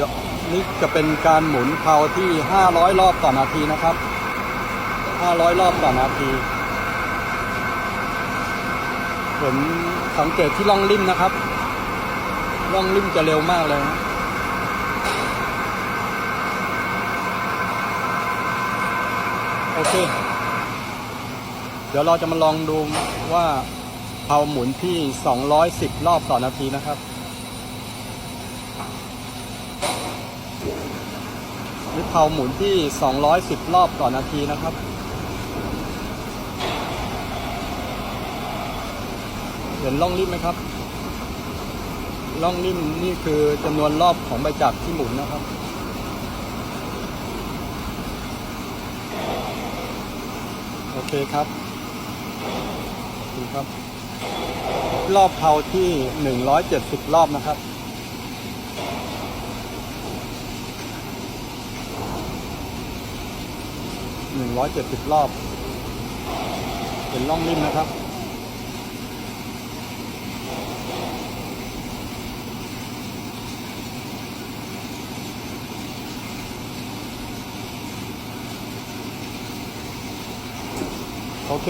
ดี๋ยวนี่จะเป็นการหมุนเพลาที่ 500 รอบต่อนาทีนะครับ 500 รอบต่อนาทีเห็นสังเกตที่ล่องริมนะครับล่องริมจะเร็วมากเลยนะโอเค เดี๋ยวเราจะมาลองดูว่าเพลาหมุนที่ 210 รอบต่อนาทีนะครับ นี่เพลาหมุนที่ 210 รอบต่อนาทีนะครับเห็นล่องริมไหมครับล่องริมนี่คือจำนวนรอบของใบจักรที่หมุนนะครับ โอเคครับขอบคุณครับ รอบเพาที่ 170 รอบนะครับ 170 รอบ เป็นล่องริมนะครับ โอเค